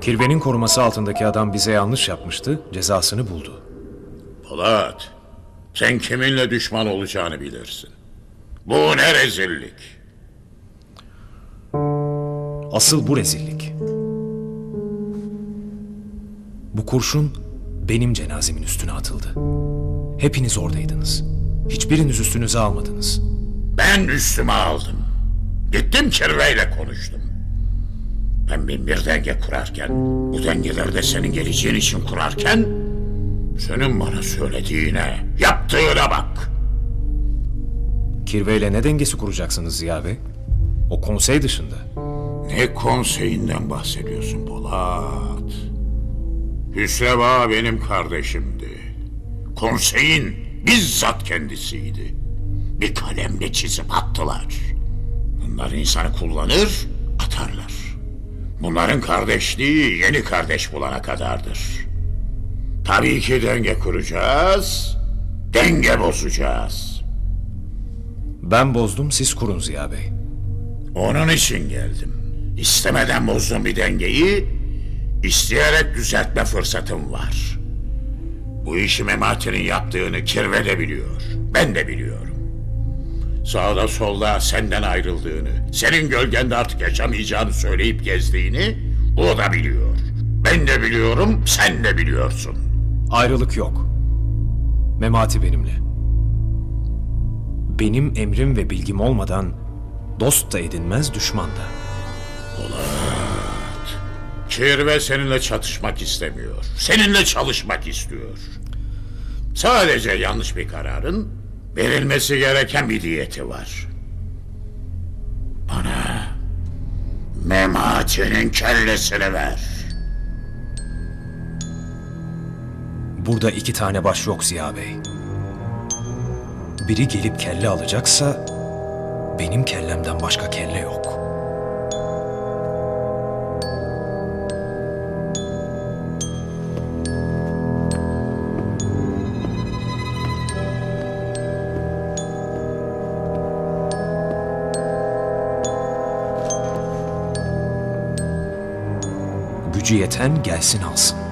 Kirvenin koruması altındaki adam bize yanlış yapmıştı, cezasını buldu. Polat, sen kiminle düşman olacağını bilirsin. Bu ne rezillik. Asıl bu rezillik. Bu kurşun benim cenazemin üstüne atıldı. Hepiniz oradaydınız. Hiçbiriniz üstünüze almadınız. Ben üstüme aldım. Gittim kirveyle konuştum. Ben bin bir denge kurarken, bu dengeleri de senin geleceğin için kurarken, senin bana söylediğine, yaptığına bak. Kirveyle ne dengesi kuracaksınız Ziya Bey? O konsey dışında. Ne konseyinden bahsediyorsun Polat? Hüsrev Ağa benim kardeşimdi. Konseyin bizzat kendisiydi. Bir kalemle çizip attılar. Bunlar insanı kullanır, atarlar. Bunların kardeşliği yeni kardeş bulana kadardır. Tabii ki denge kuracağız, denge bozacağız. Ben bozdum, siz kurun Ziya Bey. Onun için geldim. İstemeden bozdum bir dengeyi, isteyerek düzeltme fırsatım var. Bu işi Memati'nin yaptığını Kirve de biliyor. Ben de biliyorum. Sağda solda senden ayrıldığını, senin gölgende artık yaşamayacağını söyleyip gezdiğini o da biliyor. Ben de biliyorum, sen de biliyorsun. Ayrılık yok. Memati benimle. Benim emrim ve bilgim olmadan dost da edinmez, düşman da. Kirve seninle çatışmak istemiyor. Seninle çalışmak istiyor. Sadece yanlış bir kararın verilmesi gereken bir diyeti var. Bana Memati'nin kellesini ver. Burada iki tane baş yok Ziya Bey. Biri gelip kelle alacaksa benim kellemden başka kelle yok. Gücü yeten gelsin alsın.